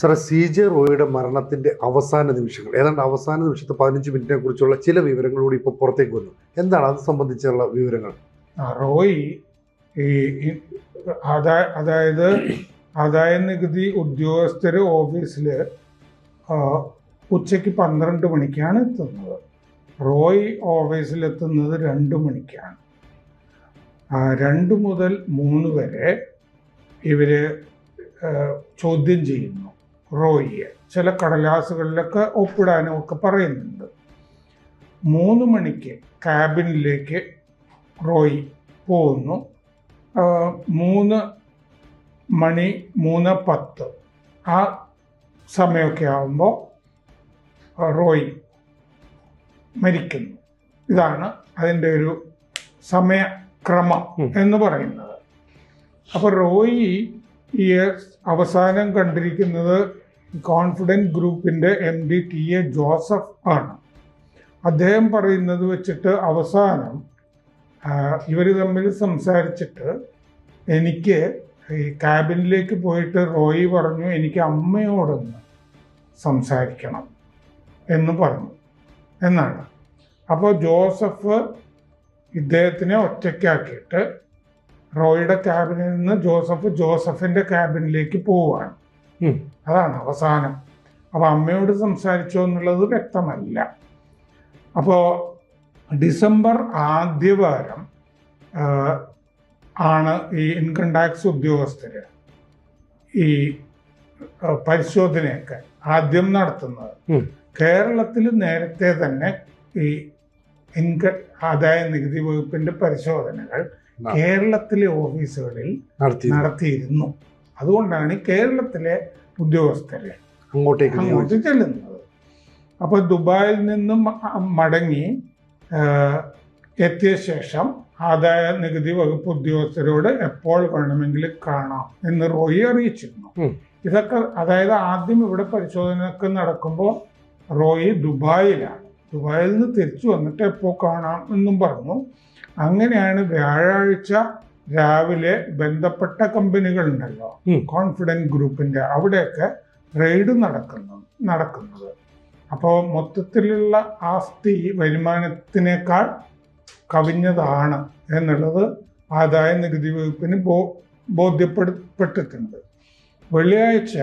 സാറേ C J റോയുടെ മരണത്തിന്റെ അവസാന നിമിഷങ്ങൾ ഏതാണ്ട് അവസാന നിമിഷത്തെ പതിനഞ്ച് മിനിറ്റിനെ കുറിച്ചുള്ള ചില വിവരങ്ങളോട് കൂടി ഇപ്പോൾ പുറത്തേക്ക് വന്നു. എന്താണ് അത് സംബന്ധിച്ചുള്ള വിവരങ്ങൾ? റോയ് ഈ ആദായ അതായത് ആദായ നികുതി ഉദ്യോഗസ്ഥർ ഓഫീസിൽ ഉച്ചയ്ക്ക് പന്ത്രണ്ട് മണിക്കാണ് എത്തുന്നത്. റോയ് ഓഫീസിലെത്തുന്നത് രണ്ട് മണിക്കാണ്. രണ്ട് മുതൽ മൂന്ന് വരെ ഇവർ ചോദ്യം ചെയ്യുന്നു. റോയിയെ. ചില കടലാസുകളിലൊക്കെ ഒപ്പിടാനും ഒക്കെ പറയുന്നുണ്ട്. മൂന്ന് മണിക്ക് ക്യാബിനിലേക്ക് റോയി പോകുന്നു. മൂന്ന് മണി മൂന്ന് പത്ത് ആ സമയമൊക്കെ ആകുമ്പോൾ റോയി മരിക്കുന്നു. ഇതാണ് അതിന്റെ ഒരു സമയക്രമം എന്ന് പറയുന്നത്. അപ്പോൾ റോയി ഈ അവസാനം കണ്ടിരിക്കുന്നത് കോൺഫിഡന്റ് ഗ്രൂപ്പിന്റെ M D T A Joseph ആണ്. അദ്ദേഹം പറയുന്നത് വെച്ചിട്ട് അവസാനം ഇവർ തമ്മിൽ സംസാരിച്ചിട്ട് എനിക്ക് ഈ ക്യാബിനിലേക്ക് പോയിട്ട് റോയി പറഞ്ഞു എനിക്ക് അമ്മയോടൊന്ന് സംസാരിക്കണം എന്ന് പറഞ്ഞു. എന്നാണ്. അപ്പോൾ ജോസഫ് ഇദ്ദേഹത്തിനെ ഒറ്റയ്ക്കാക്കിയിട്ട് റോയിയുടെ ക്യാബിനിൽ നിന്ന് ജോസഫ് ജോസഫിന്റെ ക്യാബിനിലേക്ക് പോവുകയാണ് അതാണ് അവസാനം. അപ്പോൾ അമ്മയോട് സംസാരിച്ചോ എന്നുള്ളത് വ്യക്തമല്ല. അപ്പോൾ ഡിസംബർ ആദ്യവാരം ആണ് ഈ ഇൻകം ടാക്സ് ഉദ്യോഗസ്ഥര് ഈ പരിശോധനയൊക്കെ ആദ്യം നടത്തുന്നത്. കേരളത്തിൽ നേരത്തെ തന്നെ ഈ ഇൻകം ആദായ നികുതി വകുപ്പിന്റെ പരിശോധനകൾ. കേരളത്തിലെ ഓഫീസുകളിൽ നടത്തി നടത്തിയിരുന്നു. അതുകൊണ്ടാണ് കേരളത്തിലെ ഉദ്യോഗസ്ഥരെ അങ്ങോട്ടേക്ക് അങ്ങോട്ട് ചെല്ലുന്നത്. അപ്പോൾ ദുബായിൽ നിന്നും മടങ്ങി എത്തിയ ശേഷം ആദായ നികുതി വകുപ്പ് ഉദ്യോഗസ്ഥരോട് എപ്പോൾ വേണമെങ്കിലും കാണാം എന്ന് റോയി അറിയിച്ചിരുന്നു. ഇതൊക്കെ അതായത് ആദ്യം ഇവിടെ പരിശോധനയൊക്കെ നടക്കുമ്പോൾ റോയി ദുബായിലാണ്. ദുബായിൽ നിന്ന് തിരിച്ചു വന്നിട്ട് എപ്പോൾ കാണാം എന്നും പറഞ്ഞു. അങ്ങനെയാണ് വ്യാഴാഴ്ച രാവിലെ ബന്ധപ്പെട്ട കമ്പനികളുണ്ടല്ലോ ഉണ്ടല്ലോ കോൺഫിഡന്റ് ഗ്രൂപ്പിന്റെ അവിടെയൊക്കെ റെയ്ഡ് നടക്കുന്നു നടക്കുന്നത്. അപ്പോൾ മൊത്തത്തിലുള്ള ആസ്തി വരുമാനത്തിനേക്കാൾ കവിഞ്ഞതാണ് എന്നുള്ളത് ആദായ നികുതി വകുപ്പിന് ബോ ബോധ്യപ്പെടുപ്പെട്ടിട്ടുണ്ട് വെള്ളിയാഴ്ച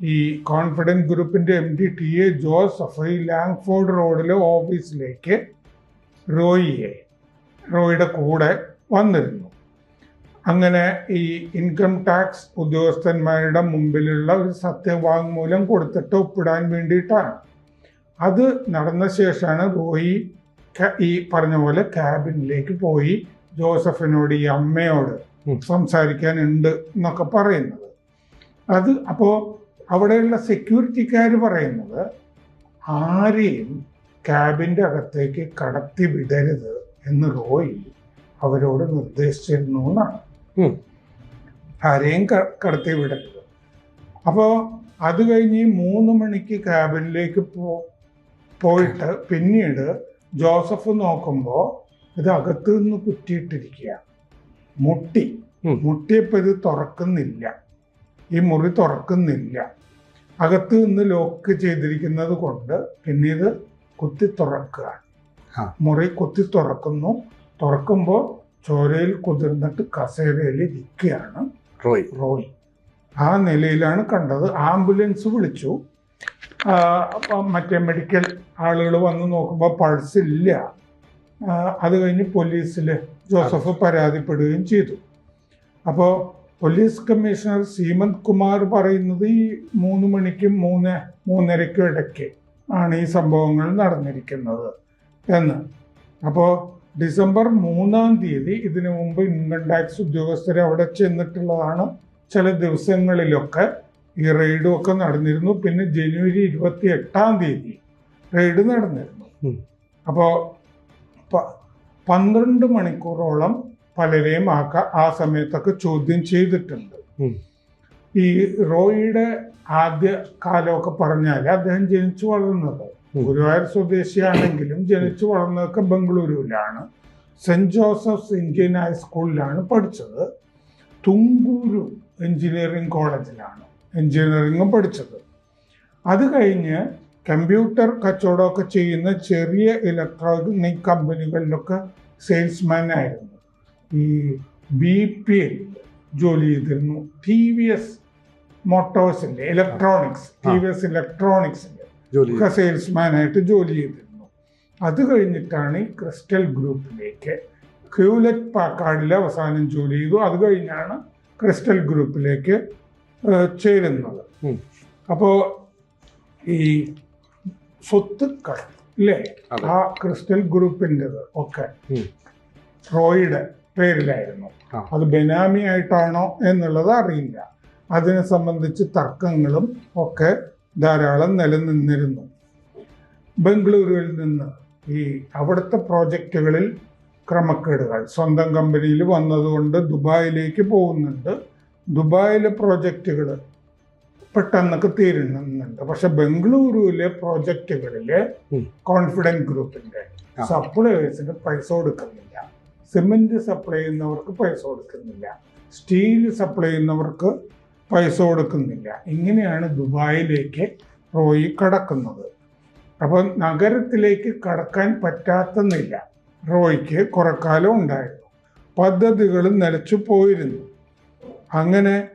ഈ കോൺഫിഡന്റ് ഗ്രൂപ്പിന്റെ M D T A Joseph ഈ ലാങ്ഫോർഡ് റോഡിലെ ഓഫീസിലേക്ക് റോയിയെ റോയിയുടെ കൂടെ വന്നിരുന്നു. അങ്ങനെ ഈ ഇൻകം ടാക്സ് ഉദ്യോഗസ്ഥന്മാരുടെ മുമ്പിലുള്ള ഒരു സത്യവാങ്മൂലം കൊടുത്തിട്ട് ഒപ്പിടാൻ വേണ്ടിയിട്ടാണ്. അത് നടന്ന ശേഷമാണ് റോയി ഈ പറഞ്ഞ പോലെ ക്യാബിനിലേക്ക് പോയി ജോസഫിനോട് ഈ അമ്മയോട്. സംസാരിക്കാനുണ്ട് എന്നൊക്കെ പറയുന്നത്. അത് അപ്പോൾ അവിടെയുള്ള സെക്യൂരിറ്റിക്കാർ പറയുന്നത് ആരെയും ക്യാബിന്റെ അകത്തേക്ക് കടത്തി വിടരുത്. എന്ന് റോയി അവരോട് നിർദ്ദേശിച്ചിരുന്നു എന്നാണ്. ആരെയും കടത്തി വിടരുത്. അപ്പോൾ അത് കഴിഞ്ഞ് മൂന്ന് മണിക്ക് ക്യാബിനിലേക്ക് പോ പോയിട്ട് പിന്നീട് ജോസഫ് നോക്കുമ്പോൾ ഇത് അകത്ത് നിന്ന് കുറ്റിയിട്ടിരിക്കുക മുട്ടി. മുട്ടിയപ്പോ മുട്ടിയപ്പോൾ ഇത് തുറക്കുന്നില്ല. ഈ മുറി തുറക്കുന്നില്ല. അകത്ത് നിന്ന് ലോക്ക് ചെയ്തിരിക്കുന്നത് കൊണ്ട് പിന്നീട് കുത്തി തുറക്കുക. മുറി കൊത്തി തുറക്കുന്നു. തുറക്കുമ്പോൾ ചോരയിൽ കുതിർന്നിട്ട് കസേരയിൽ ഇരിക്കുകയാണ് റോയ്. റോയ്. ആ നിലയിലാണ് കണ്ടത്. ആംബുലൻസ് വിളിച്ചു. മറ്റേ മെഡിക്കൽ ആളുകൾ വന്ന് നോക്കുമ്പോൾ പൾസ് ഇല്ല. അത് കഴിഞ്ഞ് പോലീസിൽ ജോസഫ് പരാതിപ്പെടുകയും ചെയ്തു. അപ്പോൾ പോലീസ് കമ്മീഷണർ സീമന്ത് കുമാർ പറയുന്നത് ഈ മൂന്ന് മണിക്കും മൂന്ന് മൂന്നരയ്ക്കും ഇടയ്ക്ക് ആണ് ഈ സംഭവങ്ങൾ നടന്നിരിക്കുന്നത്. എന്ന്. അപ്പോൾ ഡിസംബർ മൂന്നാം തീയതി ഇതിനു മുമ്പ് ഇൻകം ടാക്സ് ഉദ്യോഗസ്ഥരെ അവിടെ ചെന്നിട്ടുള്ളതാണ്. ചില ദിവസങ്ങളിലൊക്കെ ഈ റെയ്ഡും ഒക്കെ നടന്നിരുന്നു. പിന്നെ ജനുവരി ഇരുപത്തി എട്ടാം തീയതി റെയ്ഡ് നടന്നിരുന്നു. അപ്പോ അപ്പോൾ പന്ത്രണ്ട് മണിക്കൂറോളം പലരെയും ആ ആ സമയത്തൊക്കെ ചോദ്യം ചെയ്തിട്ടുണ്ട്. ഈ റോയിയുടെ ആദ്യ കാലമൊക്കെ പറഞ്ഞാൽ അദ്ദേഹം ജനിച്ചു വളർന്നത്. ഗുരുവായൂർ സ്വദേശിയാണെങ്കിലും ജനിച്ചു വളർന്നതൊക്കെ ബംഗളൂരുവിലാണ്. സെന്റ് ജോസഫ്സ് ഇന്ത്യൻ ഹൈസ്കൂളിലാണ് പഠിച്ചത്. തുങ്കൂരു എഞ്ചിനീയറിംഗ് കോളേജിലാണ് എഞ്ചിനീയറിംഗും പഠിച്ചത്. അത് കഴിഞ്ഞ് കമ്പ്യൂട്ടർ കച്ചവടമൊക്കെ ചെയ്യുന്ന ചെറിയ ഇലക്ട്രോണിക് കമ്പനികളിലൊക്കെ സെയിൽസ്മാൻ ആയിരുന്നു. ഈ ബി പി എൽ ജോലി ചെയ്തിരുന്നു. ടി വി എസ് മോട്ടോഴ്സിന്റെ ഇലക്ട്രോണിക്സ്. ടി വി എസ് ഇലക്ട്രോണിക്സിന്റെ ജോലി ഒക്കെ സെയിൽസ്മാനായിട്ട് ജോലി ചെയ്തിരുന്നു. അത് കഴിഞ്ഞിട്ടാണ് ഈ ക്രിസ്റ്റൽ ഗ്രൂപ്പിലേക്ക് ക്യൂലറ്റ് പാക്കാർഡിൽ അവസാനം ജോലി ചെയ്തു. അത് കഴിഞ്ഞാണ് ക്രിസ്റ്റൽ ഗ്രൂപ്പിലേക്ക് ചേരുന്നത്. അപ്പോൾ ഈ സ്വത്തുക്കൾ ഇല്ലേ? ആ ക്രിസ്റ്റൽ ഗ്രൂപ്പിന്റെത് ഒക്കെ. റോയുടെ പേരിലായിരുന്നു. അത് ബെനാമി ആയിട്ടാണോ എന്നുള്ളത് അറിയില്ല. അതിനെ സംബന്ധിച്ച് തർക്കങ്ങളും ഒക്കെ ധാരാളം നിലനിന്നിരുന്നു. ബംഗളൂരുവിൽ നിന്ന് ഈ അവിടുത്തെ പ്രോജക്റ്റുകളിൽ ക്രമക്കേടുകൾ. സ്വന്തം കമ്പനിയിൽ വന്നതുകൊണ്ട് ദുബായിലേക്ക് പോകുന്നുണ്ട്. ദുബായിലെ പ്രോജക്റ്റുകൾ പെട്ടെന്നൊക്കെ തീരുന്നുണ്ട്. പക്ഷെ ബംഗളൂരുവിലെ പ്രോജക്റ്റുകളിൽ കോൺഫിഡൻസ് കോൺഫിഡന്റ് ആ. സപ്ലയേഴ്സിന് പൈസ കൊടുക്കുന്നില്ല. സിമെന്റ് സപ്ലൈ ചെയ്യുന്നവർക്ക് പൈസ കൊടുക്കുന്നില്ല. സ്റ്റീൽ സപ്ലൈ ചെയ്യുന്നവർക്ക് പൈസ കൊടുക്കുന്നില്ല. ഇങ്ങനെയാണ് ദുബായിലേക്ക് റോയി കടക്കുന്നത്. അപ്പോൾ നഗരത്തിലേക്ക് കടക്കാൻ പറ്റാത്ത റോയിക്ക് കുറക്കാലം ഉണ്ടായിരുന്നു. പദ്ധതികൾ നിലച്ചു പോയിരുന്നു. അങ്ങനെ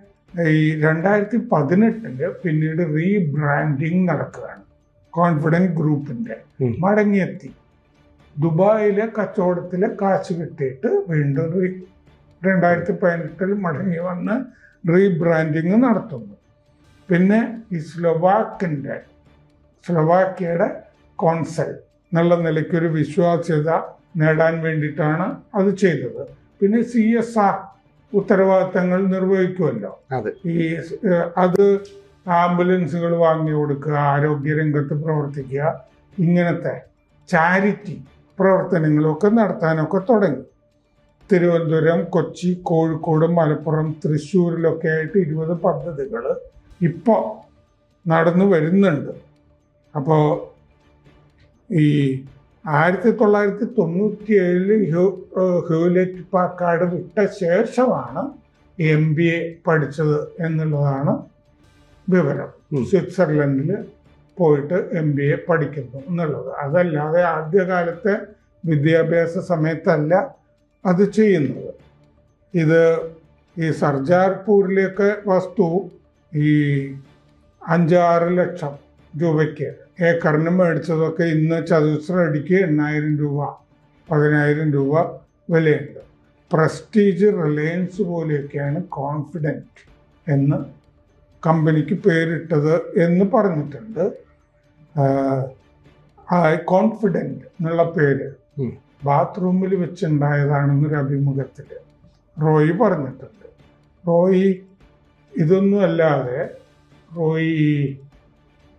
ഈ രണ്ടായിരത്തി പതിനെട്ടിൽ പിന്നീട് റീബ്രാൻഡിങ് നടക്കുകയാണ്. കോൺഫിഡന്റ് ഗ്രൂപ്പിന്റെ മടങ്ങിയെത്തി. ദുബായിലെ കച്ചവടത്തിലെ കാശ് കിട്ടിയിട്ട് വീണ്ടും രണ്ടായിരത്തി പതിനെട്ടിൽ മടങ്ങി വന്ന് റീബ്രാൻഡിങ് നടത്തുന്നു. പിന്നെ ഈ സ്ലൊവാക്കിന്റെ സ്ലൊവാക്കിയയുടെ കോൺസൽ എന്നുള്ള നിലയ്ക്കൊരു വിശ്വാസ്യത നേടാൻ വേണ്ടിയിട്ടാണ് അത് ചെയ്തത്. പിന്നെ സി എസ് ആർ ഉത്തരവാദിത്തങ്ങൾ നിർവഹിക്കുമല്ലോ. ഈ അത് ആംബുലൻസുകൾ വാങ്ങി കൊടുക്കുക ആരോഗ്യരംഗത്ത് പ്രവർത്തിക്കുക ഇങ്ങനത്തെ ചാരിറ്റി പ്രവർത്തനങ്ങളൊക്കെ നടത്താനൊക്കെ തുടങ്ങി. തിരുവനന്തപുരം കൊച്ചി കോഴിക്കോട് മലപ്പുറം തൃശ്ശൂരിലൊക്കെ ആയിട്ട് ഇരുപത് പദ്ധതികൾ ഇപ്പോൾ നടന്നു വരുന്നുണ്ട്. അപ്പോൾ ഈ ആയിരത്തി തൊള്ളായിരത്തി തൊണ്ണൂറ്റി ഏഴിൽ ഹ്യൂ ഹ്യൂലെറ്റ് പാക്കാട് വിട്ട ശേഷമാണ് എം ബി എ പഠിച്ചത് എന്നുള്ളതാണ് വിവരം. സ്വിറ്റ്സർലൻഡിൽ പോയിട്ട് എം ബി എ പഠിക്കുന്നു എന്നുള്ളത്. അതല്ലാതെ ആദ്യകാലത്തെ വിദ്യാഭ്യാസ സമയത്തല്ല അത് ചെയ്യുന്നത്. ഇത് ഈ സർജാർപൂരിലേക്ക് വസ്തു ഈ അഞ്ചാറ് ലക്ഷം രൂപയ്ക്ക്. ഏക്കറിന് മേടിച്ചതൊക്കെ ഇന്ന് ചതുശ്ര അടിക്ക് എണ്ണായിരം രൂപ പതിനായിരം രൂപ വിലയുണ്ട്. പ്രസ്റ്റീജ് റിലയൻസ് പോലെയൊക്കെയാണ് കോൺഫിഡന്റ് എന്ന് കമ്പനിക്ക് പേരിട്ടത് എന്ന് പറഞ്ഞിട്ടുണ്ട്. കോൺഫിഡന്റ് എന്നുള്ള പേര്. ബാത്റൂമിൽ വെച്ചുണ്ടായതാണെന്നൊരു അഭിമുഖത്തിൽ റോയി പറഞ്ഞിട്ടുണ്ട്. റോയി ഇതൊന്നും അല്ലാതെ റോയി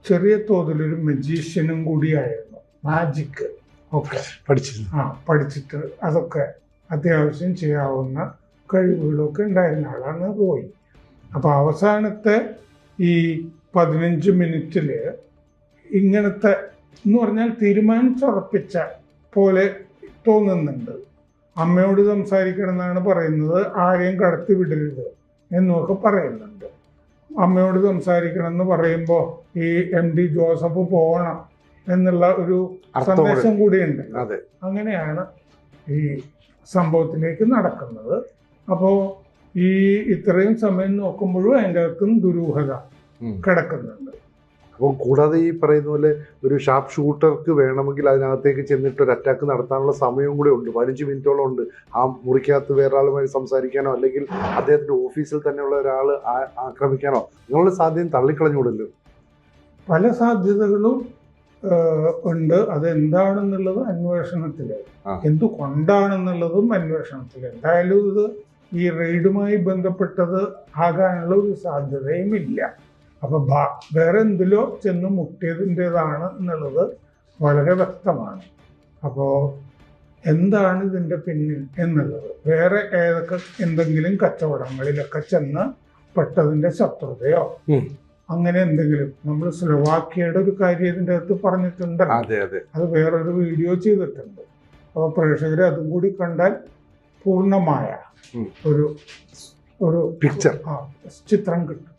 ചെറിയ തോതിലൊരു മജീഷ്യനും കൂടിയായിരുന്നു. മാജിക്ക് ഒക്കെ. പഠിച്ചിരുന്നു. ആ പഠിച്ചിട്ട് അതൊക്കെ അത്യാവശ്യം ചെയ്യാവുന്ന കഴിവുകളൊക്കെ ഉണ്ടായിരുന്ന ആളാണ് റോയി. അപ്പോൾ അവസാനത്തെ ഈ പതിനഞ്ച് മിനിറ്റിൽ ഇങ്ങനത്തെ എന്ന് പറഞ്ഞാൽ തീരുമാനിച്ചുറപ്പിച്ച പോലെ തോന്നുന്നുണ്ട്. അമ്മയോട് സംസാരിക്കണം എന്നാണ് പറയുന്നത്. ആരെയും കടത്തി വിടരുത് എന്നൊക്കെ പറയുന്നുണ്ട്. അമ്മയോട് സംസാരിക്കണം എന്ന് പറയുമ്പോൾ ഈ എം ഡി ജോസഫ് പോകണം എന്നുള്ള ഒരു സന്ദേശം കൂടിയുണ്ട്. അങ്ങനെയാണ് ഈ സംഭവത്തിലേക്ക് നടക്കുന്നത്. അപ്പോൾ ഈ ഇത്രയും സമയം നോക്കുമ്പോഴും അതിന്റെ അകത്തും ദുരൂഹത. കിടക്കുന്നുണ്ട്. അപ്പോൾ കൂടാതെ ഈ പറയുന്ന പോലെ ഒരു ഷാർപ്പ് ഷൂട്ടർക്ക് വേണമെങ്കിൽ അതിനകത്തേക്ക് ചെന്നിട്ട് ഒരു അറ്റാക്ക് നടത്താനുള്ള സമയവും കൂടെ ഉണ്ട്. പതിനഞ്ച് മിനിറ്റോളം ഉണ്ട്. ആ മുറിക്കകത്ത് വേറൊരാളുമായി സംസാരിക്കാനോ അല്ലെങ്കിൽ അദ്ദേഹത്തിന്റെ ഓഫീസിൽ തന്നെയുള്ള ഒരാൾ ആക്രമിക്കാനോ നിങ്ങളുടെ സാധ്യത തള്ളിക്കളഞ്ഞുകൂടല്ലോ? പല സാധ്യതകളും ഉണ്ട്. അതെന്താണെന്നുള്ളത് അന്വേഷണത്തിൽ. എന്തുകൊണ്ടാണെന്നുള്ളതും അന്വേഷണത്തിൽ എന്തായാലും ഇത് ഈ റെയ്ഡുമായി ബന്ധപ്പെട്ടത് ആകാനുള്ള ഒരു സാധ്യതയും ഇല്ല അപ്പൊ ബാ- വേറെ എന്തിലോ ചെന്ന് മുട്ടിയതിന്റെതാണ് എന്നുള്ളത് വളരെ വ്യക്തമാണ്. അപ്പോൾ എന്താണ് ഇതിന്റെ പിന്നിൽ എന്നുള്ളത്? വേറെ ഏതൊക്കെ എന്തെങ്കിലും കച്ചവടങ്ങളിലൊക്കെ ചെന്ന് പെട്ടതിന്റെ ശത്രുതയോ? അങ്ങനെ എന്തെങ്കിലും. നമ്മൾ സ്ലൊവാക്യയുടെ ഒരു കാര്യം ഇതിന്റെ അകത്ത് പറഞ്ഞിട്ടുണ്ട് അതെ വേറൊരു വീഡിയോ ചെയ്തിട്ടുണ്ട്. അപ്പോൾ പ്രേക്ഷകർ അതും കൂടി കണ്ടാൽ പൂർണമായ ഒരു ഒരു പിക്ചർ ആ ചിത്രം കിട്ടും.